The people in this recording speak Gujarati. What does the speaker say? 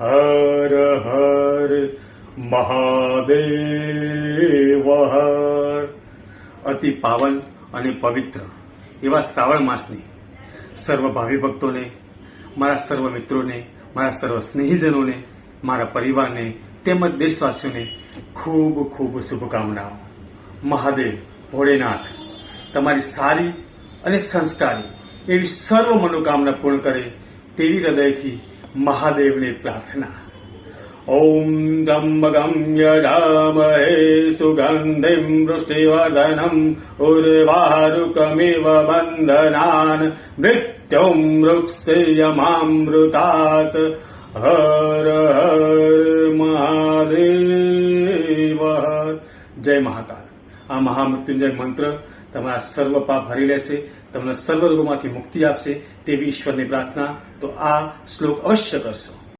હર હર મહાદેવ હર અતિ પાવન અને પવિત્ર એવા શ્રાવણ માસની સર્વ ભાવિ ભક્તોને, મારા સર્વ મિત્રોને, મારા સર્વ સ્નેહીજનોને, મારા પરિવારને, તેમજ દેશવાસીઓને ખૂબ ખૂબ શુભકામનાઓ. મહાદેવ ભોળેનાથ, તમારી સારી અને સંસ્કારી એવી સર્વ મનોકામના પૂર્ણ કરે તેવી હૃદયથી મહાદેવને પ્રાર્થના. ઓમ ત્રંબકમ રામહે સુગંધિમ વૃષ્ટિવર્ધનમ ઉર્વારુકમિવ બંધનાન મૃત્યુમ મૃક્ષયમામૃતાત હર હર મહાદેવ. જય મહાકાલ. આ મહામૃત્યુંજય મંત્ર તમારા સર્વ પાપ હરી લેશે, તમને સર્વ રોગોમાંથી મુક્તિ આપશે તેવી ઈશ્વરની પ્રાર્થના. તો આ શ્લોક અવશ્ય કરશો.